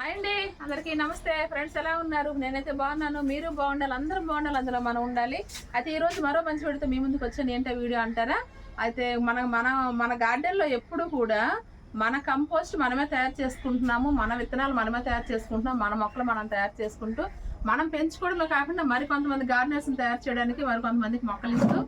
Hi అండి. అందరికీ నమస్తే. ఫ్రెండ్స్ ఎలా ఉన్నారు? నేనైతే బాగున్నాను. మీరు బాగుండాలి అందరం బాగుండాలి అందులో మనం ఉండాలి. అయితే ఈరోజు మరో మంచి వీడియోతో మీ ముందుకు వచ్చాను. ఏంటో వీడియో అంటారా? అయితే మన మన మన గార్డెన్లో ఎప్పుడు కూడా మన కంపోస్ట్ మనమే తయారు చేసుకుంటున్నాము. మన విత్తనాలు మనమే తయారు చేసుకుంటున్నాం. మన మొక్కలు మనం తయారు చేసుకుంటూ మనం పెంచుకోవడమే కాకుండా మరి కొంతమంది గార్డెనర్స్ని తయారు చేయడానికి మరి కొంతమందికి మొక్కలు ఇస్తూ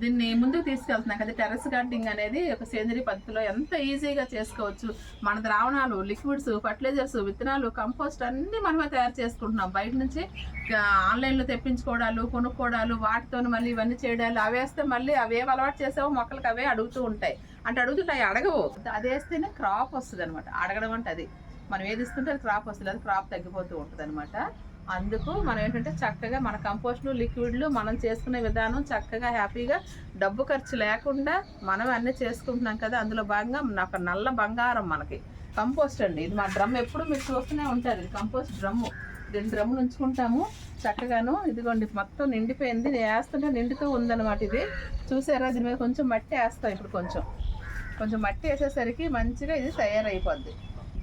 దీన్ని ముందుకు తీసుకెళ్తున్నాం కదా. టెర్రస్ గార్డెనింగ్ అనేది ఒక సేంద్రీయ పద్ధతిలో ఎంత ఈజీగా చేసుకోవచ్చు. మన ద్రావణాలు లిక్విడ్స్ ఫర్టిలైజర్స్ విత్తనాలు కంపోస్ట్ అన్నీ మనమే తయారు చేసుకుంటున్నాం. బయట నుంచి ఆన్లైన్లో తెప్పించుకోవడాలు కొనుక్కోవడాలు వాటితో మళ్ళీ ఇవన్నీ చేయడాలు అవి వేస్తే మళ్ళీ అవేవి అలవాటు చేసావో మొక్కలకు అవే అడుగుతూ ఉంటాయి. అంటే అడుగుతుంటాయి అవి అడగవు. అది వేస్తేనే క్రాప్ వస్తుంది అనమాట అడగడం అంటే అది. మనం ఏది ఇస్తుంటే అది క్రాప్ వస్తుంది. అది క్రాప్ తగ్గిపోతూ ఉంటుంది అనమాట అందుకు మనం ఏంటంటే చక్కగా మన కంపోస్ట్లు లిక్విడ్లు మనం చేసుకునే విధానం చక్కగా హ్యాపీగా డబ్బు ఖర్చు లేకుండా మనం అన్నీ చేసుకుంటున్నాం కదా అందులో భాగంగా నాకు నల్ల బంగారం మనకి. కంపోస్ట్ అండి. ఇది మా డ్రమ్ ఎప్పుడు మీరు చూస్తూనే ఉంటారు. ఇది కంపోస్ట్ డ్రమ్ము. దీని డ్రమ్ములు ఉంచుకుంటాము. చక్కగాను ఇదిగోండి మొత్తం నిండిపోయింది. వేస్తుంటే నిండుతూ ఉందన్నమాట ఇది. చూసారా? దీని మీద కొంచెం మట్టి వేస్తాం ఇప్పుడు కొంచెం. కొంచెం మట్టి వేసేసరికి మంచిగా ఇది తయారైపోద్ది.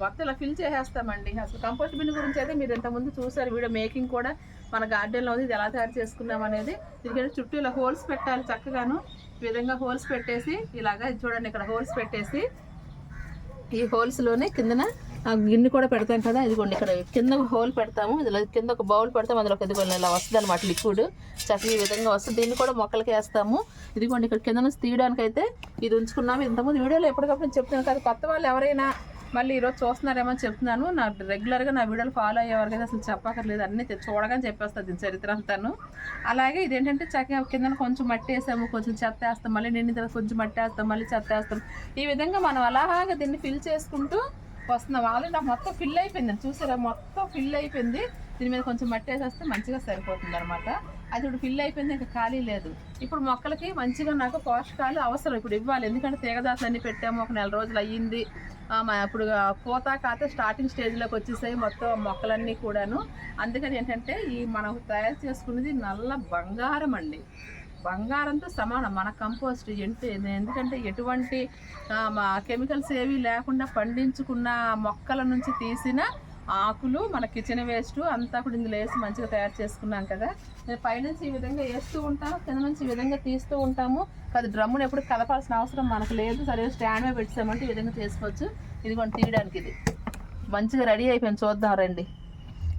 మొత్తం ఇలా ఫిల్ చేసేస్తామండి. అసలు కంపోస్ట్ బిన్ గురించి అయితే మీరు ఇంతకుముందు చూసారు వీడియో మేకింగ్ కూడా. మన గార్డెన్లో ఉంది ఇది ఎలా తయారు చేసుకున్నాం అనేది. దీనికంటే చుట్టూ ఇలా హోల్స్ పెట్టాలి చక్కగాను. ఈ విధంగా హోల్స్ పెట్టేసి ఇలాగా ఇది చూడండి ఇక్కడ హోల్స్ పెట్టేసి ఈ హోల్స్లోనే కిందన ఆ గిన్నె కూడా పెడతాం కదా ఇదిగోండి ఇక్కడ కింద ఒక హోల్ పెడతాము. ఇందులో కింద ఒక బౌల్ పెడతాము. అందులో ఇదిగోండి ఇలా వస్తుంది అనమాట లిక్విడ్ చక్కగా ఈ విధంగా వస్తుంది. దీన్ని కూడా మొక్కలకి వేస్తాము. ఇదిగోండి ఇక్కడ కింద నుంచి తీయడానికి అయితే ఇది ఉంచుకున్నాము. ఇంతకుముందు వీడియోలో ఎప్పటికప్పుడు నేను చెప్తున్నాను కదా కొత్త వాళ్ళు ఎవరైనా మళ్ళీ ఈరోజు చూస్తున్నారేమో చెప్తున్నాను. నా రెగ్యులర్గా నా వీడియోలు ఫాలో అయ్యేవారు కదా అసలు చెప్పక్కర్లేదు. అన్నీ చూడగానే చెప్పేస్తుంది దీని చరిత్ర అంతాను. అలాగే ఇదేంటంటే చక్కగా కింద కొంచెం మట్టి వేసాము కొంచెం చెత్త వేస్తాం మళ్ళీ నిండిన తర్వాత కొంచెం మట్టి వేస్తాం మళ్ళీ చెత్త వేస్తాం. ఈ విధంగా మనం అలాగా దీన్ని ఫిల్ చేసుకుంటూ వస్తున్నాం. ఆల్రెడీ నాకు మొత్తం ఫిల్ అయిపోయింది. చూసారా? మొత్తం ఫిల్ అయిపోయింది. దీని మీద కొంచెం మట్టి వేసేస్తే మంచిగా సరిపోతుంది అనమాట అది ఇప్పుడు ఫిల్ అయిపోయింది ఇంకా ఖాళీ లేదు. ఇప్పుడు మొక్కలకి మంచిగా నాకు పోషకాలు అవసరం. ఇప్పుడు ఇవ్వాలి. ఎందుకంటే తీగదాతలు అన్నీ పెట్టాము ఒక నెల రోజులు అయ్యింది. ఇప్పుడు కోత పూత కాత స్టార్టింగ్ స్టేజ్లోకి వచ్చేసాయి మొత్తం మొక్కలన్నీ కూడాను. అందుకని ఏంటంటే ఈ మనం తయారు చేసుకున్నది నల్ల బంగారం అండి. బంగారంతో సమానం. మన కంపోస్ట్ ఎంత ఎందుకంటే ఎటువంటి మా కెమికల్స్ ఏవి లేకుండా పండించుకున్న మొక్కల నుంచి తీసిన ఆకులు మన కిచెన్ వేస్ట్ అంతా కూడా ఇందులో వేసి మంచిగా తయారు చేసుకున్నాం కదా. నేను పైనుంచి ఈ విధంగా వేస్తూ ఉంటాను కింద నుంచి ఈ విధంగా తీస్తూ ఉంటాము. అది డ్రమ్మును ఎప్పుడు కలపాల్సిన అవసరం మనకు లేదు. సరే స్టాండ్ మీద పెట్టామంటే ఈ విధంగా చేసుకోవచ్చు. ఇది కొన్ని తీయడానికి ఇది. మంచిగా రెడీ అయిపోయింది. చూద్దాం రండి.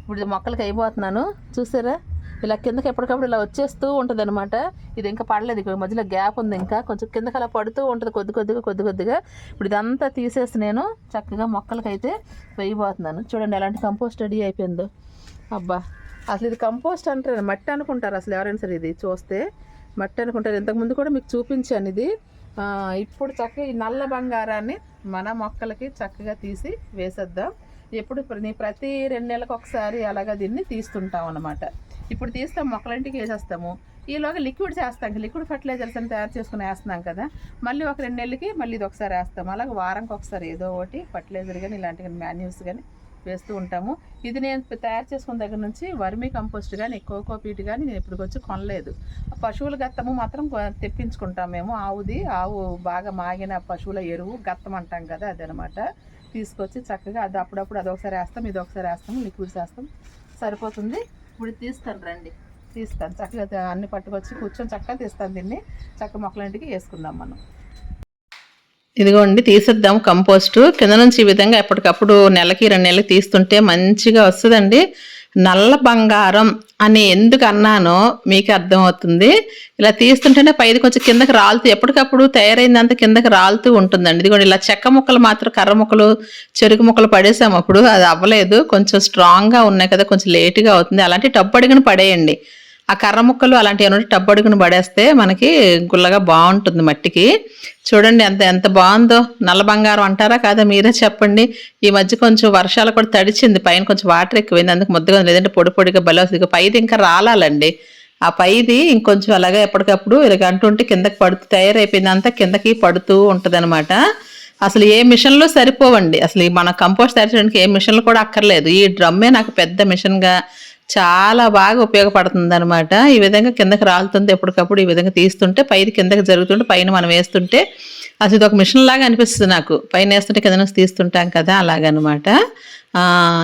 ఇప్పుడు మొక్కలకి అయిపోతున్నాను. చూసారా? ఇలా కిందకి ఎప్పటికప్పుడు ఇలా వచ్చేస్తూ ఉంటుంది అనమాట ఇది ఇంకా పడలేదు ఇక మధ్యలో గ్యాప్ ఉంది ఇంకా. కొంచెం కిందకి అలా పడుతూ ఉంటుంది కొద్ది కొద్దిగా కొద్ది కొద్దిగా. ఇప్పుడు ఇదంతా తీసేసి నేను చక్కగా మొక్కలకైతే వేయబోతున్నాను. చూడండి ఎలాంటి కంపోస్ట్ రెడీ అయిపోయిందో. అబ్బా అసలు ఇది కంపోస్ట్ అంటారు మట్టి అనుకుంటారు అసలు ఎవరైనా సరే ఇది చూస్తే. మట్టి అనుకుంటారు. ఇంతకుముందు కూడా మీకు చూపించాను ఇది. ఇప్పుడు చక్కగా ఈ నల్ల బంగారాన్ని మన మొక్కలకి చక్కగా తీసి వేసేద్దాం. ఎప్పుడు ప్ర- ప్రతి రెండు నెలలకు ఒకసారి అలాగా దీన్ని తీస్తుంటాం అన్నమాట. ఇప్పుడు తీస్తాం మొక్కలంటికి వేసేస్తాము. ఈలోగా లిక్విడ్ చేస్తాం లిక్విడ్ ఫర్టిలైజర్స్ అని తయారు చేసుకుని వేస్తున్నాం కదా మళ్ళీ ఒక రెండు నెలలకి మళ్ళీ ఇది ఒకసారి వేస్తాం. అలాగే వారంకి ఒకసారి ఏదో ఒకటి ఫర్టిలైజర్ కానీ ఇలాంటి మాన్యూస్ కానీ వేస్తూ ఉంటాము. ఇది నేను తయారు చేసుకున్న దగ్గర నుంచి వర్మీ కంపోస్ట్ కానీ కోకో పీట్ కానీ నేను ఇప్పుడు వచ్చి కొనలేదు. పశువుల గత్తము మాత్రం కొ- తెప్పించుకుంటాం మేము. ఆవుది ఆవు బాగా మాగిన పశువుల ఎరువు గత్తం అంటాం కదా అదనమాట. తీసుకొచ్చి చక్కగా అది అప్పుడప్పుడు అది ఒకసారి వేస్తాం ఇది ఒకసారి వేస్తాం లిక్విడ్స్ వేస్తాం సరిపోతుంది. ఇప్పుడు తీస్తాను రండి. తీస్తాను. చక్కగా అన్ని పట్టుకొచ్చి కూర్చొని చక్కగా తీస్తాను దీన్ని. చక్క మొక్కలంటికి వేసుకుందాం మనం. ఇదిగోండి తీసేద్దాం కంపోస్ట్. కింద నుంచి ఈ విధంగా ఎప్పటికప్పుడు నెలకి రెండు నెలలు తీస్తుంటే మంచిగా వస్తుందండి. నల్ల బంగారం అని ఎందుకు అన్నానో మీకు అర్థమవుతుంది. ఇలా తీస్తుంటేనే పైది కొంచెం కిందకి రాలుతూ ఎప్పటికప్పుడు తయారైందంత కిందకి రాలుతూ ఉంటుందండి. ఇదిగోండి ఇలా చెక్క ముక్కలు మాత్రం కర్ర ముక్కలు చెరుకు ముక్కలు పడేసాము అప్పుడు అది అవ్వలేదు. కొంచెం స్ట్రాంగ్గా ఉన్నాయి కదా కొంచెం లేటుగా అవుతుంది. అలాంటి టబ్బు అడిగిన పడేయండి. ఆ కర్ర ముక్కలు అలాంటివి ఏమైనా టబ్బు అడుగును పడేస్తే మనకి గుల్లగా బాగుంటుంది మట్టికి. చూడండి ఎంత ఎంత బాగుందో. నల్ల బంగారం అంటారా కాదా మీరే చెప్పండి. ఈ మధ్య కొంచెం వర్షాలు కూడా తడిచింది. పైన కొంచెం వాటర్ ఎక్కువైంది. అందుకు ముద్దగా లేదంటే పొడి పొడిగా బలం పైది ఇంకా రాలాలండి. ఆ పైది ఇంకొంచెం అలాగే ఎప్పటికప్పుడు ఇలాగ అంటుంటే కిందకి పడుతూ తయారైపోయింది అంతా కిందకి పడుతూ ఉంటుంది అసలు ఏ మిషన్లు సరిపోవండి. అసలు ఈ మన కంపోస్ట్ తయారు చేయడానికి ఏ మిషన్లు కూడా అక్కర్లేదు. ఈ డ్రమ్మే నాకు పెద్ద మిషన్గా చాలా బాగా ఉపయోగపడుతుంది అనమాట ఈ విధంగా కిందకి రాలుతుంది ఎప్పటికప్పుడు ఈ విధంగా తీస్తుంటే పైది కిందకి జరుగుతుంటే పైన మనం వేస్తుంటే అసలు ఇది ఒక మిషన్ లాగా అనిపిస్తుంది నాకు. పైన వేస్తుంటే కింద నుంచి తీస్తుంటాం కదా అలాగనమాట.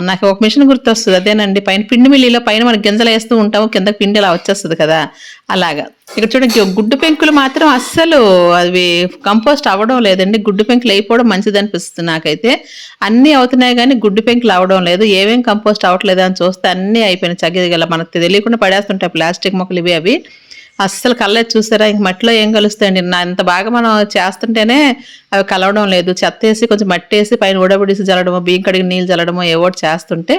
నాకు ఒక మిషన్ గుర్తొస్తుంది అదేనండి. పైన పిండి మిల్లిలో పైన మనం గింజలు వేస్తూ ఉంటాము కిందకి పిండి ఇలా వచ్చేస్తుంది కదా అలాగా. ఇక్కడ చూడండి గుడ్డు పెంకులు మాత్రం అస్సలు అవి కంపోస్ట్ అవ్వడం లేదండి. గుడ్డు పెంకులు అయిపోవడం మంచిది అనిపిస్తుంది నాకైతే. అన్నీ అవుతున్నాయి కానీ గుడ్డు పెంకులు అవ్వడం లేదు. ఏమేం కంపోస్ట్ అవ్వట్లేదు అని చూస్తే అన్నీ అయిపోయినాయి. చక్కగా మనకు తెలియకుండా పడేస్తుంటాయి ప్లాస్టిక్ మొక్కలు ఇవి అవి. అస్సలు కళ్ళేది చూసారా? ఇంక మట్టిలో ఏం కలుస్తాయండి? నా ఇంత బాగా మనం చేస్తుంటేనే అవి కలవడం లేదు. చెత్త వేసి కొంచెం మట్టి వేసి పైన ఉడబడిసి జల్లడము బియ్యం కడిగి నీళ్ళు జల్లడము ఏవో చేస్తుంటే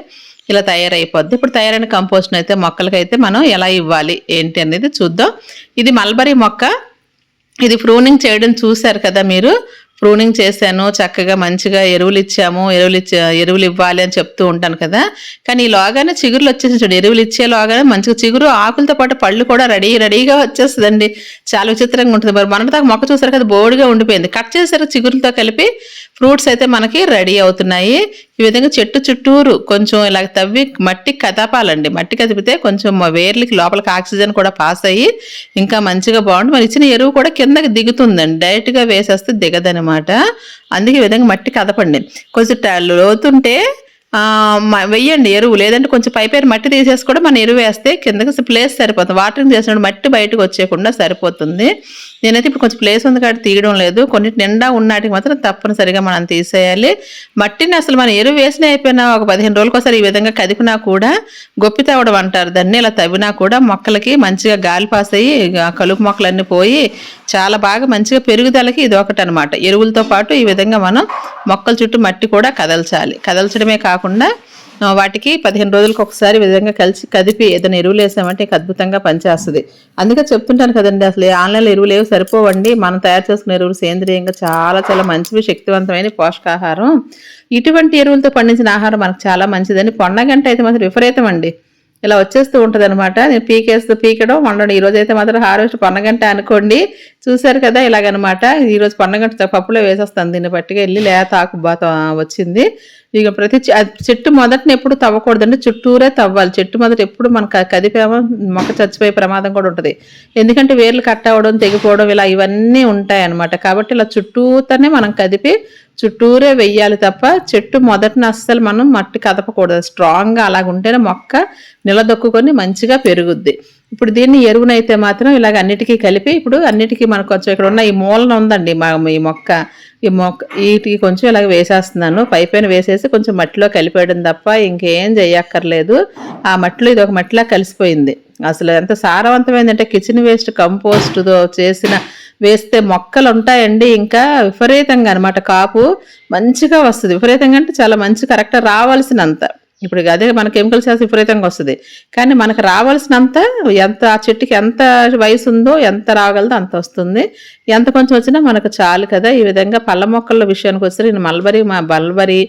ఇలా తయారైపోద్ది. ఇప్పుడు తయారైన కంపోస్ట్ అయితే మొక్కలకైతే మనం ఎలా ఇవ్వాలి? ఏంటి అనేది చూద్దాం. ఇది మల్బరీ మొక్క. ఇది ప్రూనింగ్ చేయడం చూశారు కదా మీరు? ప్రూనింగ్ చేశాను చక్కగా మంచిగా ఎరువులు ఇచ్చాము ఎరువులు ఇచ్చే ఎరువులు ఇవ్వాలి అని చెప్తూ ఉంటాను కదా. కానీ ఈ లోగానే చిగురులు వచ్చేసి చూడు ఎరువులు ఇచ్చే లోగానే మంచిగా చిగురు ఆకులతో పాటు పళ్ళు కూడా రెడీ రెడీగా వచ్చేస్తుందండి. చాలా విచిత్రంగా ఉంటుంది. మరి మన దాకా మొక్క చూసారు కదా బోర్డుగా ఉండిపోయింది. కట్ చేసారు చిగురులతో కలిపి ఫ్రూట్స్ అయితే మనకి రెడీ అవుతున్నాయి. ఈ విధంగా చెట్టు చుట్టూరు కొంచెం ఇలా తవ్వి మట్టి కదపాలండి. మట్టి కదిపితే కొంచెం మా వేర్లకి లోపలికి ఆక్సిజన్ కూడా పాస్ అయ్యి ఇంకా మంచిగా బాగుంటుంది మరి ఇచ్చిన ఎరువు కూడా కిందకి దిగుతుందండి. డైరెక్ట్గా వేసేస్తే దిగదనమాట. అందుకే ఈ విధంగా మట్టి కదపండి. కొంచెం లోతుంటే వెయ్యండి ఎరువు. లేదంటే కొంచెం పైపేరు మట్టి తీసేసి కూడా మన ఎరువు వేస్తే కిందకి ప్లేస్ సరిపోతుంది. వాటరింగ్ చేసినప్పుడు మట్టి బయటకు వచ్చేయకుండా సరిపోతుంది. నేనైతే ఇప్పుడు కొంచెం ప్లేస్ ఉంది కాబట్టి తీయడం లేదు. కొన్ని నిండా ఉన్నాటికి మాత్రం తప్పనిసరిగా మనం తీసేయాలి. మట్టిని అసలు మనం ఎరువు వేసిన అయిపోయినా ఒక పదిహేను రోజులకోసారి ఈ విధంగా కదిపినా కూడా గొప్పి తవ్వడం అంటారు. దాన్ని ఇలా తవ్వినా కూడా మొక్కలకి మంచిగా గాలి పాస్ అయ్యి కలుపు మొక్కలన్నీ పోయి చాలా బాగా మంచిగా పెరుగుదలకి ఇది ఒకటి అనమాట ఎరువులతో పాటు ఈ విధంగా మనం మొక్కల చుట్టూ మట్టి కూడా కదల్చాలి. కదల్చడమే కాకుండా వాటికి పదిహేను రోజులకు ఒకసారి ఈ విధంగా కలిసి కదిపి ఏదైనా ఎరువులు వేసామంటే ఇక అద్భుతంగా పనిచేస్తుంది. అందుకే చెప్తుంటాను కదండి అసలు ఆన్లైన్లో ఎరువులు ఏవి సరిపోవండి. మనం తయారు చేసుకునే ఎరువులు సేంద్రియంగా చాలా చాలా మంచివి శక్తివంతమైన పోషకాహారం. ఇటువంటి ఎరువులతో పండించిన ఆహారం మనకు చాలా మంచిదని పొన్నగంట అయితే మాత్రం విపరీతం అండి ఇలా వచ్చేస్తూ ఉంటుంది అనమాట నేను పీకేస్తూ పీకడం వండడం. ఈ రోజు అయితే మాత్రం హార్వెస్ట్ పొన్నగంట అనుకోండి చూశారు కదా ఇలాగనమాట. ఈరోజు రోజు పప్పులో వేసేస్తాను దీన్ని పట్టుగా వెళ్ళి లేత ఆకు బాత వచ్చింది. ఇక ప్రతి చెట్టు మొదటిని ఎప్పుడు తవ్వకూడదండి చుట్టూరే తవ్వాలి. చెట్టు మొదట ఎప్పుడు మనం కదిపేమో కదిపామో మొక్క చచ్చిపోయే ప్రమాదం కూడా ఉంటుంది. ఎందుకంటే వేర్లు కట్ అవ్వడం తెగిపోవడం ఇలా ఇవన్నీ ఉంటాయన్నమాట కాబట్టి ఇలా చుట్టూతోనే మనం కదిపి చుట్టూరే వెయ్యాలి తప్ప చెట్టు మొదటిన అస్సలు మనం మట్టి కదపకూడదు. స్ట్రాంగ్గా అలాగుంటేనే మొక్క నిలదొక్కుకొని మంచిగా పెరుగుద్ది. ఇప్పుడు దీన్ని ఎరువునైతే మాత్రం ఇలాగ అన్నిటికీ కలిపి ఇప్పుడు అన్నిటికీ మనకు కొంచెం ఇక్కడ ఉన్న ఈ మూలన ఉందండి మా ఈ మొక్క. ఈ మొక్క వీటికి కొంచెం ఇలాగ వేసేస్తున్నాను. పైపైన వేసేసి కొంచెం మట్టిలో కలిపేయడం తప్ప ఇంకేం చేయక్కర్లేదు. ఆ మట్టిలో ఇది ఒక మట్టిలా కలిసిపోయింది. అసలు ఎంత సారవంతమైందంటే కిచెన్ వేస్ట్ కంపోస్ట్తో చేసిన వేస్తే మొక్కలు ఉంటాయండి ఇంకా విపరీతంగా అనమాట కాపు మంచిగా వస్తుంది. విపరీతంగా అంటే చాలా మంచి కరెక్ట్గా రావాల్సినంత. ఇప్పుడు అదే మన కెమికల్స్ వేస్తే విపరీతంగా వస్తుంది. కానీ మనకు రావాల్సినంత ఎంత ఆ చెట్టుకి ఎంత వయసు ఉందో ఎంత రాగలదో అంత వస్తుంది. ఎంత కొంచెం వచ్చినా మనకు చాలు కదా. ఈ విధంగా పళ్ళ మొక్కల విషయానికి వస్తే నేను మల్బరీ మా బల్బరీ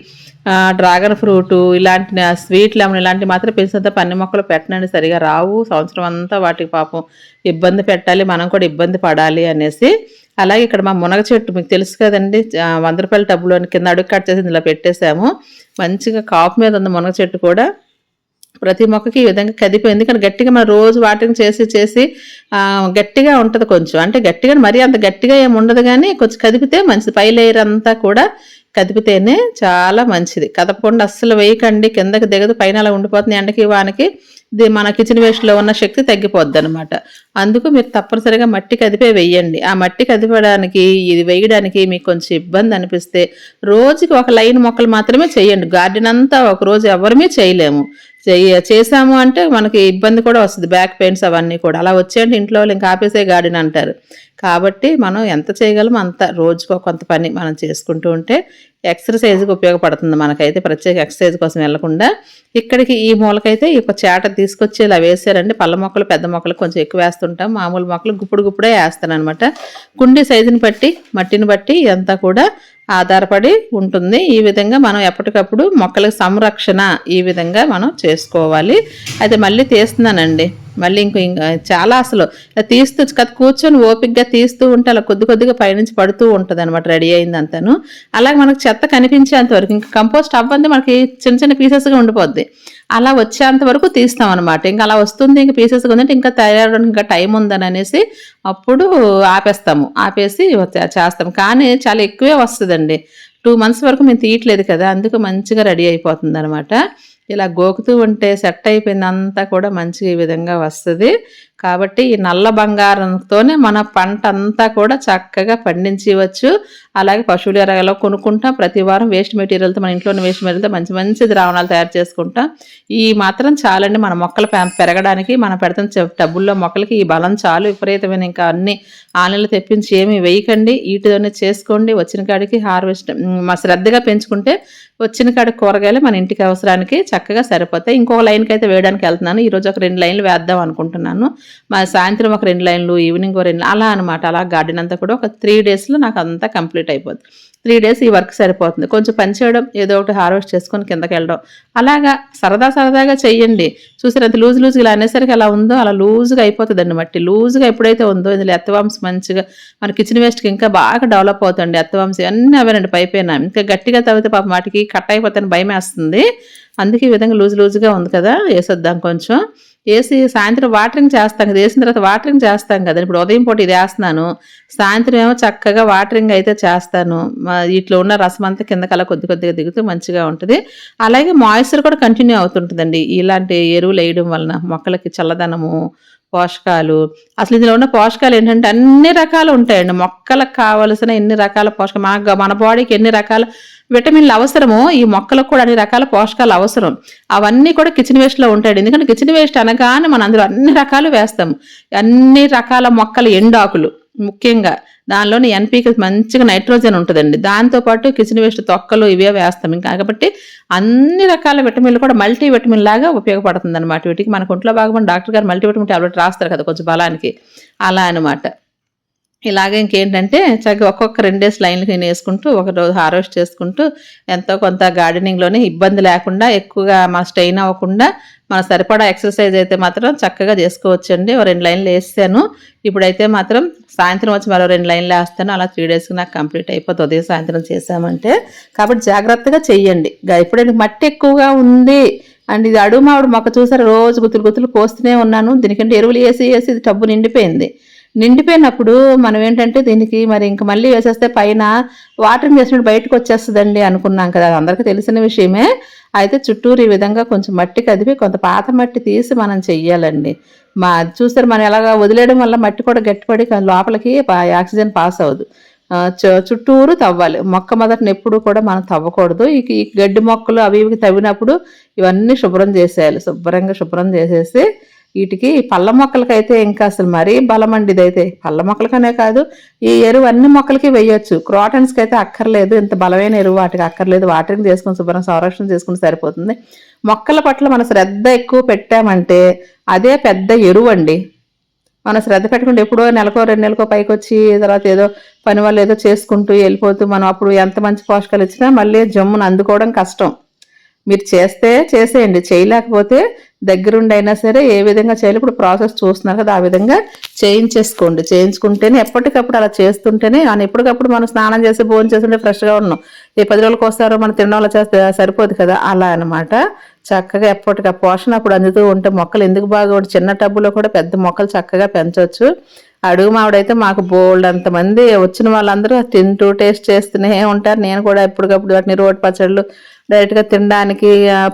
డ్రాగన్ ఫ్రూట్ ఇలాంటి స్వీట్ లెమన్ ఇలాంటివి మాత్రం పెంచినంత పన్ని మొక్కలు పెట్టనండి. సరిగా రావు. సంవత్సరం అంతా వాటికి పాపం ఇబ్బంది పెట్టాలి. మనం కూడా ఇబ్బంది పడాలి అనేసి అలాగే ఇక్కడ మా మునగ చెట్టు మీకు తెలుసు కదండి వంద రూపాయల టబ్బులో కింద అడుగు కట్ చేసి ఇందులో పెట్టేశాము. మంచిగా కాపు మీద ఉంది మునగ చెట్టు కూడా ప్రతి మొక్కకి ఈ విధంగా కదిపోయింది కానీ గట్టిగా మనం రోజు వాటింగ్ చేసి చేసి గట్టిగా ఉంటుంది కొంచెం. అంటే గట్టిగా మరీ అంత గట్టిగా ఏమి ఉండదు కానీ కొంచెం కదిపితే మంచిది. పై లేయర్ అంతా కూడా కదిపితేనే చాలా మంచిది. కదపకుండా అస్సలు వేయకండి. కిందకి దిగదు పైన అలా ఉండిపోతుంది ఎండకి వానికి. మన కిచెన్ వేస్ట్లో ఉన్న శక్తి తగ్గిపోద్ది అనమాట అందుకు మీరు తప్పనిసరిగా మట్టి కదిపే వేయండి. ఆ మట్టి కదిపడానికి ఇది వేయడానికి మీకు కొంచెం ఇబ్బంది అనిపిస్తే రోజుకి ఒక లైన్ మొక్కలు మాత్రమే చేయండి. గార్డెన్ అంతా ఒక రోజు ఎవరమే చేయలేము. చెయ్య చేసాము అంటే మనకి ఇబ్బంది కూడా వస్తుంది. బ్యాక్ పెయిన్స్ అవన్నీ కూడా. అలా వచ్చేయండి. ఇంట్లో వాళ్ళు ఇంకా ఆపేసే గార్డెన్ అంటారు. కాబట్టి మనం ఎంత చేయగలమో అంత రోజుకో కొంత పని మనం చేసుకుంటూ ఉంటే ఎక్సర్సైజ్కి ఉపయోగపడుతుంది మనకైతే. ప్రత్యేక ఎక్సర్సైజ్ కోసం వెళ్ళకుండా ఇక్కడికి ఈ మూలకైతే ఈ చేట తీసుకొచ్చి ఇలా వేసారండి. పళ్ళ మొక్కలు పెద్ద మొక్కలు కొంచెం ఎక్కువ వేస్తుంటాం. మామూలు మొక్కలు గుప్పుడు గుప్పుడే వేస్తాను అనమాట కుండీ సైజుని బట్టి మట్టిని బట్టి ఇదంతా కూడా ఆధారపడి ఉంటుంది. ఈ విధంగా మనం ఎప్పటికప్పుడు మొక్కలకు సంరక్షణ ఈ విధంగా మనం చేసుకోవాలి. అయితే మళ్ళీ తీస్తున్నానండి. మళ్ళీ ఇంకో ఇంకా చాలా అసలు తీస్తూ కదా కూర్చొని ఓపిక్గా తీస్తూ ఉంటే అలా కొద్ది కొద్దిగా పైనుంచి పడుతూ ఉంటుంది అనమాట రెడీ అయింది అంతాను అలాగే మనకు చెత్త కనిపించేంత వరకు ఇంకా కంపోస్ట్ అవ్వంది మనకి చిన్న చిన్న పీసెస్గా ఉండిపోద్ది. అలా వచ్చేంత వరకు తీస్తాం అనమాట ఇంకా అలా వస్తుంది ఇంకా పీసెస్గా ఉందంటే ఇంకా తయారవడానికి ఇంకా టైం ఉందని అనేసి అప్పుడు ఆపేస్తాము. ఆపేసి చేస్తాము. చేస్తాం కానీ చాలా ఎక్కువే వస్తుందండి. టూ మంత్స్ వరకు మేము తీయట్లేదు కదా అందుకు మంచిగా రెడీ అయిపోతుంది అనమాట ఇలా గోకుతూ ఉంటే సెట్ అయిపోయింది అంతా కూడా మంచిగా ఈ విధంగా వస్తుంది. కాబట్టి ఈ నల్ల బంగారంతోనే మన పంట అంతా కూడా చక్కగా పండించవచ్చు. అలాగే పశువుల ఎరగలో కొనుక్కుంటాం. ప్రతి వారం వేస్ట్ మెటీరియల్తో మన ఇంట్లోని వేస్ట్ మెటీరియల్తో మంచి మంచి ద్రావణాలు తయారు చేసుకుంటాం. ఈ మాత్రం చాలండి మన మొక్కలు పె- పెరగడానికి మనం పెడతాం టబ్బుల్లో మొక్కలకి ఈ బలం చాలు. విపరీతమైన ఇంకా అన్ని ఆన్లైన్లో తెప్పించి ఏమి వేయకండి. వీటితోనే చేసుకోండి. వచ్చిన కాడికి హార్వెస్ట్ మా శ్రద్ధగా పెంచుకుంటే వచ్చిన కాడ కూరగాయలు మన ఇంటికి అవసరానికి చక్కగా సరిపోతాయి. ఇంకో లైన్కి అయితే వేయడానికి వెళ్తున్నాను ఈరోజు ఒక రెండు లైన్లు వేద్దాం అనుకుంటున్నాను. మా సాయంత్రం ఒక రెండు లైన్లు ఈవినింగ్ ఒక రెండు అలా అనమాట అలా గార్డెన్ అంతా కూడా ఒక త్రీ డేస్లో నాకు అంతా కంప్లీట్ అయిపోద్ది. త్రీ డేస్ ఈ వర్క్ సరిపోతుంది. కొంచెం పని చేయడం ఏదో ఒకటి హార్వెస్ట్ చేసుకొని కిందకి వెళ్ళడం. అలాగా సరదా సరదాగా చెయ్యండి. చూసారు అంత లూజ్ లూజ్గా ఇలా అనేసరికి ఎలా ఉందో అలా లూజ్గా అయిపోతుందండి మట్టి. లూజ్గా ఎప్పుడైతే ఉందో ఇందులో ఎత్తవాంశ మంచిగా మన కిచెన్ వేస్ట్కి ఇంకా బాగా డెవలప్ అవుతుంది ఎత్తవాంశ అన్నీ అవేనండి పైపోయినా ఇంకా గట్టిగా తవ్వితే పాప వాటికి కట్ అయిపోతాను భయం వేస్తుంది అందుకే ఈ విధంగా లూజ్ లూజ్గా ఉంది కదా వేసొద్దాం కొంచెం. వేసి సాయంత్రం వాటరింగ్ చేస్తాం కదా వేసిన తర్వాత వాటరింగ్ చేస్తాం కదా. ఇప్పుడు ఉదయం పూట ఇది వేస్తున్నాను సాయంత్రం ఏమో చక్కగా వాటరింగ్ అయితే చేస్తాను. ఇట్లా ఉన్న రసం అంతా కిందకి కొద్ది కొద్దిగా దిగుతూ మంచిగా ఉంటుంది. అలాగే మాయిశ్చర్ కూడా కంటిన్యూ అవుతుంటుందండి. ఇలాంటి ఎరువులు వేయడం వలన మొక్కలకి చల్లదనము పోషకాలు. అసలు ఇందులో ఉన్న పోషకాలు ఏంటంటే అన్ని రకాలు ఉంటాయండి. మొక్కలకు కావలసిన ఎన్ని రకాల పోషకాలు. మన మన బాడీకి ఎన్ని రకాల విటమిన్లు అవసరమో ఈ మొక్కలకు కూడా అన్ని రకాల పోషకాలు అవసరం. అవన్నీ కూడా కిచెన్ వేస్ట్లో ఉంటాయండి. ఎందుకంటే కిచెన్ వేస్ట్ అనగానే మనం అందులో అన్ని రకాలు వేస్తాం అన్ని రకాల మొక్కలు ఎండాకులు. ముఖ్యంగా దానిలోని ఎన్పీకి మంచిగా నైట్రోజన్ ఉంటుందండి. దాంతోపాటు కిచెన్ వేస్ట్ తొక్కలు ఇవే వేస్తాం. ఇంకా కాబట్టి అన్ని రకాల విటమిన్లు కూడా మల్టీ విటమిన్ లాగా ఉపయోగపడుతుంది అనమాట వీటికి మనకు ఒంట్లో భాగమని డాక్టర్ గారు మల్టీ విటమిన్ టాబ్లెట్ రాస్తారు కదా కొంచెం బలానికి. అలా అనమాట ఇలాగే ఇంకేంటంటే చక్కగా ఒక్కొక్క రెండేసి లైన్లు నేను వేసుకుంటూ ఒక రోజు హార్వెస్ట్ చేసుకుంటూ ఎంతో కొంత గార్డెనింగ్లోనే ఇబ్బంది లేకుండా ఎక్కువగా మన స్ట్రెయిన్ అవ్వకుండా మన సరిపడా ఎక్సర్సైజ్ అయితే మాత్రం చక్కగా చేసుకోవచ్చండి. ఓ రెండు లైన్లు వేసాను. ఇప్పుడైతే మాత్రం సాయంత్రం వచ్చి మరో రెండు లైన్లు వేస్తాను. అలా త్రీ డేస్కి నాకు కంప్లీట్ అయిపోతుంది ఉదయం సాయంత్రం చేసామంటే కాబట్టి జాగ్రత్తగా చెయ్యండి. గా- మట్టి ఎక్కువగా ఉంది అండ్ ఇది అడుగు మావిడు మొక్క చూసారు? రోజు గుత్తులు గుత్తులు పోస్తూనే ఉన్నాను. దీనికంటే ఎరువులు వేసి వేసి ఇది టబ్బు నిండిపోయింది. నిండిపోయినప్పుడు మనం ఏంటంటే దీనికి మరి ఇంక మళ్ళీ వేసేస్తే పైన వాటరింగ్ వేసినట్టు బయటకు వచ్చేస్తుందండి అనుకున్నాం కదా అందరికీ తెలిసిన విషయమే. అయితే చుట్టూరు ఈ విధంగా కొంచెం మట్టి కదిపి కొంత పాత మట్టి తీసి మనం చెయ్యాలండి. మా చూస్తారు మనం ఎలాగా వదిలేయడం వల్ల మట్టి కూడా గట్టిపడి లోపలికి పా- ఆక్సిజన్ పాస్ అవ్వదు. చు- చుట్టూరు తవ్వాలి. మొక్క మొదటిని ఎప్పుడు కూడా మనం తవ్వకూడదు. ఈ గడ్డి మొక్కలు అవి ఇవి తవ్వినప్పుడు ఇవన్నీ శుభ్రం చేసేయాలి. శుభ్రంగా శుభ్రం చేసేసి వీటికి పళ్ళ మొక్కలకైతే ఇంకా అసలు మరీ బలమండి అండి ఇదైతే. పళ్ళ మొక్కలకనే కాదు ఈ ఎరువు అన్ని మొక్కలకి వేయొచ్చు. క్రాటన్స్కి అయితే అక్కర్లేదు ఇంత బలమైన ఎరువు వాటికి అక్కర్లేదు. వాటరింగ్ చేసుకుని శుభ్రం సంరక్షణ చేసుకుని సరిపోతుంది. మొక్కల పట్ల మన శ్రద్ధ ఎక్కువ పెట్టామంటే అదే పెద్ద ఎరువు అండి. మనం శ్రద్ధ పెట్టుకుంటే ఎప్పుడో నెలకో రెండు నెలకో పైకి వచ్చి తర్వాత ఏదో పని వాళ్ళు ఏదో చేసుకుంటూ వెళ్ళిపోతూ మనం అప్పుడు ఎంత మంచి పోషకాలు ఇచ్చినా మళ్ళీ జమ్మును అందుకోవడం కష్టం. మీరు చేస్తే చేసేయండి. చేయలేకపోతే దగ్గరుండి అయినా సరే ఏ విధంగా చేయాలి ఇప్పుడు ప్రాసెస్ చూస్తున్నారు కదా ఆ విధంగా చేయించేసుకోండి. చేయించుకుంటేనే ఎప్పటికప్పుడు అలా చేస్తుంటేనే అని ఎప్పటికప్పుడు మనం స్నానం చేసి భోజనం చేస్తుంటే ఫ్రెష్గా ఉన్నాం. ఏ పది రోజులకు వస్తారో మనం తినడంలో చేస్తే సరిపోదు కదా అలా అన్నమాట. చక్కగా ఎప్పటికీ పోషణ అప్పుడు అందుతూ ఉంటే మొక్కలు ఎందుకు బాగా ఉంటాయి? చిన్న టబ్బులో కూడా పెద్ద మొక్కలు చక్కగా పెంచవచ్చు అడుగు మావిడైతే మాకు బోల్డ్ అంతమంది వచ్చిన వాళ్ళందరూ తింటూ టేస్ట్ చేస్తూనే ఉంటారు. నేను కూడా ఎప్పటికప్పుడు వాటిని రోడ్ పచ్చళ్ళు డైరెక్ట్గా తినడానికి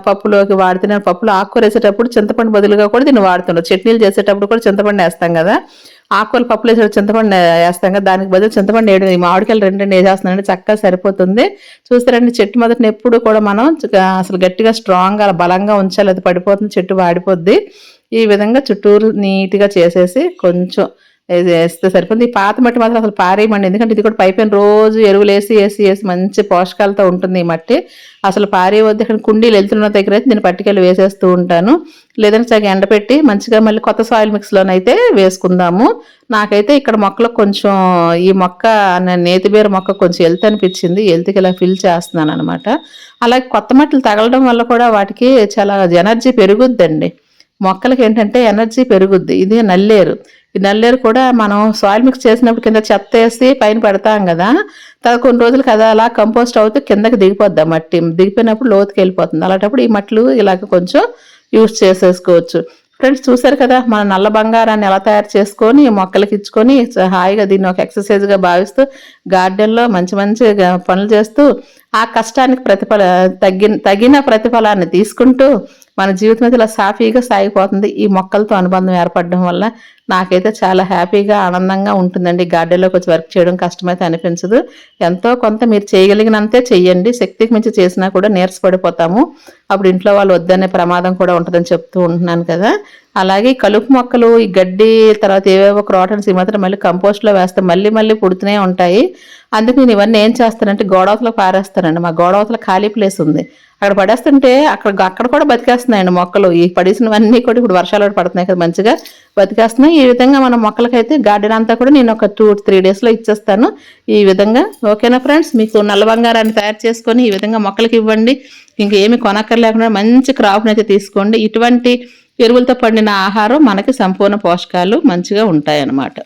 పప్పులోకి వాడుతున్నాను పప్పులో ఆకుకూర వేసేటప్పుడు చింతపండు బదులుగా కూడా దీన్ని వాడుతున్నాను చట్నీలు చేసేటప్పుడు కూడా చింతపండు వేస్తాం కదా. ఆకుకూరలు పప్పులు వేసేటప్పుడు చింతపండు వేస్తాం కదా. దానికి బదులు చింతపండు వేయడం ఈ మామిడికాయలు రెండు రెండు చక్కగా సరిపోతుంది. చూస్తారండి చెట్టు మొదటిని ఎప్పుడు కూడా మనం అసలు గట్టిగా స్ట్రాంగ్గా బలంగా ఉంచాలి. అది పడిపోతుంది చెట్టు వాడిపోద్ది. ఈ విధంగా చుట్టూరు నీట్గా చేసేసి కొంచెం వేస్తే సరిపోతుంది. ఈ పాత మట్టి మాత్రం అసలు పారేయమండి. ఎందుకంటే ఇది కూడా పైపైన రోజు ఎరువులు వేసి వేసి వేసి మంచి పోషకాలతో ఉంటుంది ఈ మట్టి. అసలు పారేయవద్దు. ఇక్కడ కుండీలు వెళ్తున్న దగ్గర అయితే నేను పట్టుకెళ్ళి వేసేస్తూ ఉంటాను. లేదంటే సగం ఎండపెట్టి మంచిగా మళ్ళీ కొత్త సాయిల్ మిక్స్లోనైతే వేసుకుందాము. నాకైతే ఇక్కడ మొక్కలకు కొంచెం ఈ మొక్క నే- నేతిబీర మొక్క కొంచెం హెల్త్ అనిపించింది. హెల్త్కి ఇలా ఫిల్ చేస్తున్నాను అనమాట అలాగే కొత్త మట్టలు తగలడం వల్ల కూడా వాటికి చాలా ఎనర్జీ పెరుగుద్దండి. మొక్కలకి ఏంటంటే ఎనర్జీ పెరుగుద్ది. ఇది నల్లేరు. ఈ నల్లేరు కూడా మనం సాయిల్ మిక్స్ చేసినప్పుడు కింద చెత్త వేసి పైన పెడతాం కదా తర్వాత కొన్ని రోజులు కదా అలా కంపోస్ట్ అవుతూ కిందకి దిగిపోద్ది ఆ మట్టి. దిగిపోయినప్పుడు లోతుకి వెళ్ళిపోతుంది. అలాంటప్పుడు ఈ మట్లు ఇలాగ కొంచెం యూస్ చేసేసుకోవచ్చు. ఫ్రెండ్స్ చూసారు కదా మన నల్ల బంగారాన్ని ఎలా తయారు చేసుకొని మొక్కలకి ఇచ్చుకొని హాయిగా దీన్ని ఒక ఎక్సర్సైజ్గా భావిస్తూ గార్డెన్లో మంచి మంచి పనులు చేస్తూ ఆ కష్టానికి ప్రతిఫల తగ్గిన తగిన ప్రతిఫలాన్ని తీసుకుంటూ మన జీవితం అయితే ఇలా సాఫీగా సాగిపోతుంది. ఈ మొక్కలతో అనుబంధం ఏర్పడడం వల్ల నాకైతే చాలా హ్యాపీగా ఆనందంగా ఉంటుందండి. గార్డెన్లోకి వచ్చి వర్క్ చేయడం కష్టమైతే అనిపించదు. ఎంతో కొంత మీరు చేయగలిగినంతే చెయ్యండి. శక్తికి మించి చేసినా కూడా నీరసపడిపోతాము అప్పుడు ఇంట్లో వాళ్ళు వద్దనే ప్రమాదం కూడా ఉంటుందని చెప్తూ ఉంటున్నాను కదా. అలాగే కలుపు మొక్కలు ఈ గడ్డి తర్వాత ఏవేవో క్రాటన్స్ ఈ మాత్రం మళ్ళీ కంపోస్ట్లో వేస్తే మళ్ళీ మళ్ళీ పుడుతూనే ఉంటాయి. అందుకు నేను ఇవన్నీ ఏం చేస్తానంటే గోడవతలో పారేస్తానండి. మా గోడవతల ఖాళీ ప్లేస్ ఉంది. అక్కడ పడేస్తుంటే అక్కడ అక్కడ కూడా బతికేస్తున్నాయండి మొక్కలు. ఈ పడేసినవన్నీ కూడా ఇప్పుడు వర్షాలు పడుతున్నాయి కదా మంచిగా. బతికేస్తున్నాయి. ఈ విధంగా మన మొక్కలకైతే గార్డెన్ అంతా కూడా నేను ఒక టూ త్రీ డేస్లో ఇచ్చేస్తాను. ఈ విధంగా ఓకేనా ఫ్రెండ్స్? మీకు నల్ల బంగారాన్ని తయారు చేసుకొని ఈ విధంగా మొక్కలకి ఇవ్వండి. ఇంకా ఏమి కొనక్కర్లేకుండా మంచి క్రాప్ని అయితే తీసుకోండి. ఇటువంటి ఎరువులతో పండిన ఆహారం మనకి సంపూర్ణ పోషకాలు మంచిగా ఉంటాయన్నమాట.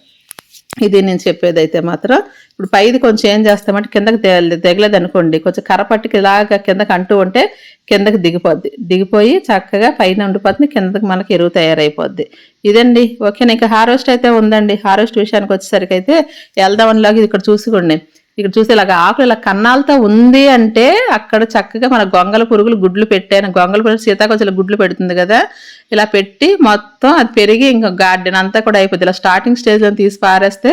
ఇది నేను చెప్పేది అయితే మాత్రం ఇప్పుడు పైది కొంచెం ఏం చేస్తామంటే కిందకి తెగలేదు అనుకోండి కొంచెం కర్రపట్టికి ఇలాగ కిందకి అంటూ ఉంటే కిందకి దిగిపోద్ది. దిగిపోయి చక్కగా పైన ఉండిపోతుంది కిందకి మనకి ఎరువు తయారైపోద్ది. ఇదండి. ఓకే ఇంకా హార్వెస్ట్ అయితే ఉందండి. హార్వెస్ట్ విషయానికి వచ్చేసరికి అయితే వెళ్దామనిలాగా ఇక్కడ చూసుకోండి. ఇక్కడ చూసి ఇలాగ ఆకులు ఇలా కన్నాలతో ఉంది అంటే అక్కడ చక్కగా మన గొంగల పురుగులు గుడ్లు పెట్టాను. గొంగల పురుగు సీతాకొచ్చుల గుడ్లు పెడుతుంది కదా. ఇలా పెట్టి మొత్తం అది పెరిగి ఇంకా గార్డెన్ అంతా కూడా అయిపోద్ది. ఇలా స్టార్టింగ్ స్టేజ్లో తీసి పారేస్తే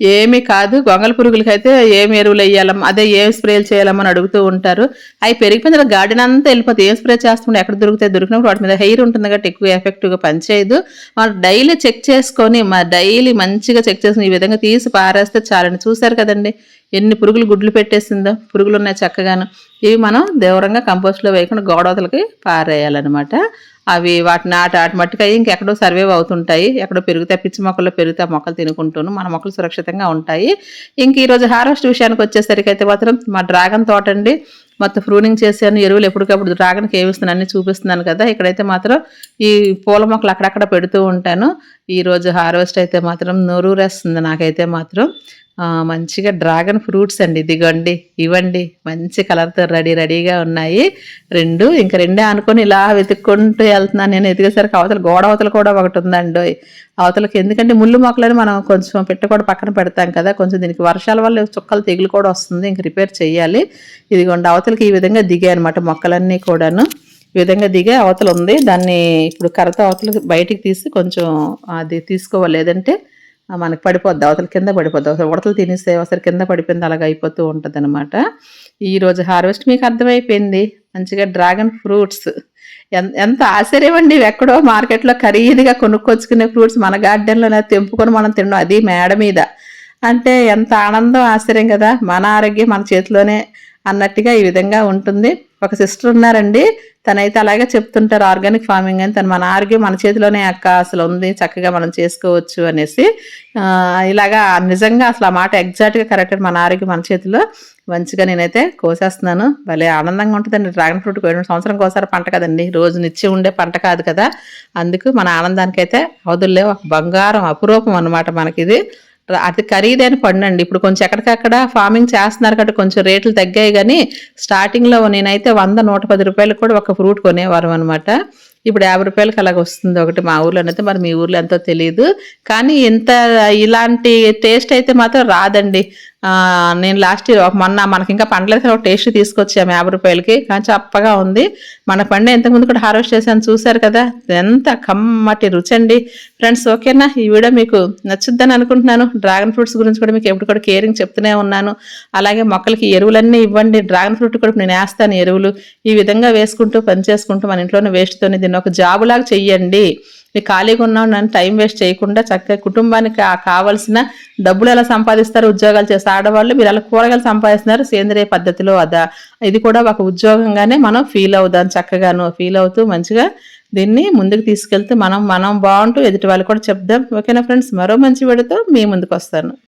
ఏమీ కాదు. గొంగల పురుగులకి అయితే ఏం ఎరువులు వేయాలమ్మా అదే ఏం స్ప్రేలు చేయాలమ్మని అడుగుతూ ఉంటారు. అవి పెరిగిపోయిన గార్డెన్ అంతా వెళ్ళిపోతే ఏం స్ప్రే చేస్తుంటే ఎక్కడ దొరుకుతాయి? దొరికినప్పుడు వాటి మీద హెయిర్ ఉంటుంది కాబట్టి ఎక్కువ ఎఫెక్టివ్గా పనిచేయదు. మనం డైలీ చెక్ చేసుకొని మా డైలీ మంచిగా చెక్ చేసుకుని ఈ విధంగా తీసి పారేస్తే చాలండి. చూశారు కదండి? ఎన్ని పురుగులు గుడ్లు పెట్టేసిందో పురుగులు ఉన్నాయి చక్కగాను. ఇవి మనం దూరంగా కంపోస్ట్లో వేయకుండా గోడవతలకి పారేయాలన్నమాట. అవి వాటిని ఆట ఆట మట్టుకయ్యి ఇంకెక్కడో సర్వైవ్ అవుతుంటాయి. ఎక్కడో పెరుగుతాయి పిచ్చి మొక్కలు పెరుగుతాయి ఆ మొక్కలు తినుకుంటూను మన మొక్కలు సురక్షితంగా ఉంటాయి. ఇంక ఈరోజు హార్వెస్ట్ విషయానికి వచ్చేసరికి అయితే మాత్రం మా డ్రాగన్ తోట అండి. మొత్తం ఫ్రూనింగ్ చేశాను. ఎరువులు ఎప్పటికప్పుడు డ్రాగన్కి ఏమిస్తున్నాను అన్ని చూపిస్తున్నాను కదా. ఇక్కడైతే మాత్రం ఈ పూల మొక్కలు అక్కడక్కడ పెడుతూ ఉంటాను. ఈరోజు హార్వెస్ట్ అయితే మాత్రం నోరూరేస్తుంది నాకైతే మాత్రం. మంచిగా డ్రాగన్ ఫ్రూట్స్ అండి. ఇదిగోండి ఇవ్వండి. మంచి కలర్తో రెడీ రెడీగా ఉన్నాయి. రెండు ఇంకా రెండే అనుకొని ఇలా వెతుక్కుంటూ వెళ్తున్నాను నేను. ఎదిగేసరికి అవతల గోడ అవతల కూడా ఒకటి ఉందండి. అవతలకి ఎందుకంటే ముళ్ళు మొక్కలని మనం కొంచెం పెట్ట కూడా పక్కన పెడతాం కదా. కొంచెం దీనికి వర్షాల వల్ల చుక్కలు తెగులు కూడా వస్తుంది. ఇంక రిపేర్ చేయాలి. ఇదిగోండి అవతలకి ఈ విధంగా దిగాయి అనమాట మొక్కలన్నీ కూడాను. ఈ విధంగా దిగే అవతల ఉంది. దాన్ని ఇప్పుడు కర్రతో అవతలకి బయటికి తీసి కొంచెం అది తీసుకోవాలి. లేదంటే మనకి పడిపోద్ది అవతల కింద పడిపోద్ది. అవతల ఉడతలు తినేస్తే ఒకసారి కింద పడిపోయింది అలాగ అయిపోతూ ఉంటుంది అనమాట ఈరోజు హార్వెస్ట్ మీకు అర్థమైపోయింది. మంచిగా డ్రాగన్ ఫ్రూట్స్. ఎంత ఎంత ఆశ్చర్యం అండి ఎక్కడో మార్కెట్లో ఖరీదుగా కొనుక్కొచ్చుకునే ఫ్రూట్స్ మన గార్డెన్లోనే తెంపుకొని మనం తినడం అది మేడ మీద. అంటే ఎంత ఆనందం ఆశ్చర్యం కదా. మన ఆరోగ్యం మన చేతిలోనే అన్నట్టుగా ఈ విధంగా ఉంటుంది. ఒక సిస్టర్ ఉన్నారండి. తనైతే అలాగే చెప్తుంటారు ఆర్గానిక్ ఫార్మింగ్ అని. తను మన ఆరోగ్యం మన చేతిలోనే అక్క అసలు ఉంది చక్కగా మనం చేసుకోవచ్చు అనేసి. ఇలాగా నిజంగా అసలు ఆ మాట ఎగ్జాక్ట్గా కరెక్ట్ మన ఆరోగ్యం మన చేతిలో మంచిగా నేనైతే కోసేస్తున్నాను. భలే ఆనందంగా ఉంటుందండి. డ్రాగన్ ఫ్రూట్ కోయడం. సంవత్సరం ఒకసారి పంట కదండి. రోజు నిత్యం ఉండే పంట కాదు కదా. అందుకు మన ఆనందానికైతే అవధుల్లో ఒక బంగారం అపురూపం అన్నమాట మనకిది. అది ఖరీదైన పండు అండి ఇప్పుడు కొంచెం ఎక్కడికక్కడ ఫార్మింగ్ చేస్తున్నారు కాబట్టి కొంచెం రేట్లు తగ్గాయి కానీ స్టార్టింగ్లో నేనైతే వంద నూట పది రూపాయలకు కూడా ఒక ఫ్రూట్ కొనేవారు అనమాట ఇప్పుడు యాభై రూపాయలకి అలాగ వస్తుంది ఒకటి మా ఊర్లోనైతే మరి మీ ఊర్లో ఎంతో తెలియదు కానీ ఇంత ఇలాంటి టేస్ట్ అయితే మాత్రం రాదండి. నేను లాస్ట్ ఇయర్ మొన్న మనకి ఇంకా పండ్లేదు ఒక టేస్ట్ తీసుకొచ్చాము యాభై రూపాయలకి. కానీ చప్పగా ఉంది. మన పండు ఇంతకుముందు కూడా హార్వెస్ట్ చేశాను చూశారు కదా? ఎంత కమ్మటి రుచి అండి. ఫ్రెండ్స్ ఓకేనా ఈ వీడియో మీకు నచ్చుద్దని అనుకుంటున్నాను. డ్రాగన్ ఫ్రూట్స్ గురించి కూడా మీకు ఎప్పుడు కూడా కేరింగ్ చెప్తూనే ఉన్నాను. అలాగే మొక్కలకి ఎరువులన్నీ ఇవ్వండి. డ్రాగన్ ఫ్రూట్ కూడా నేను వేస్తాను ఎరువులు. ఈ విధంగా వేసుకుంటూ పని చేసుకుంటూ మన ఇంట్లోనే వేస్ట్తోనే దీన్ని ఒక జాబులాగా చెయ్యండి. మీరు ఖాళీగా ఉన్నాం నన్ను టైం వేస్ట్ చేయకుండా చక్కగా కుటుంబానికి కా- కావాల్సిన డబ్బులు ఎలా సంపాదిస్తారు ఉద్యోగాలు చేస్తారు ఆడవాళ్ళు మీరు అలా కూరగాయలు సంపాదిస్తున్నారు సేంద్రియ పద్ధతిలో అదా. ఇది కూడా ఒక ఉద్యోగంగానే మనం ఫీల్ అవుదాం చక్కగాను ఫీల్ అవుతూ మంచిగా దీన్ని ముందుకు తీసుకెళ్తూ మనం మనం బాగుంటూ ఎదుటి వాళ్ళు కూడా చెప్దాం. ఓకేనా ఫ్రెండ్స్? మరో మంచి వాడితో మీ ముందుకు వస్తాను.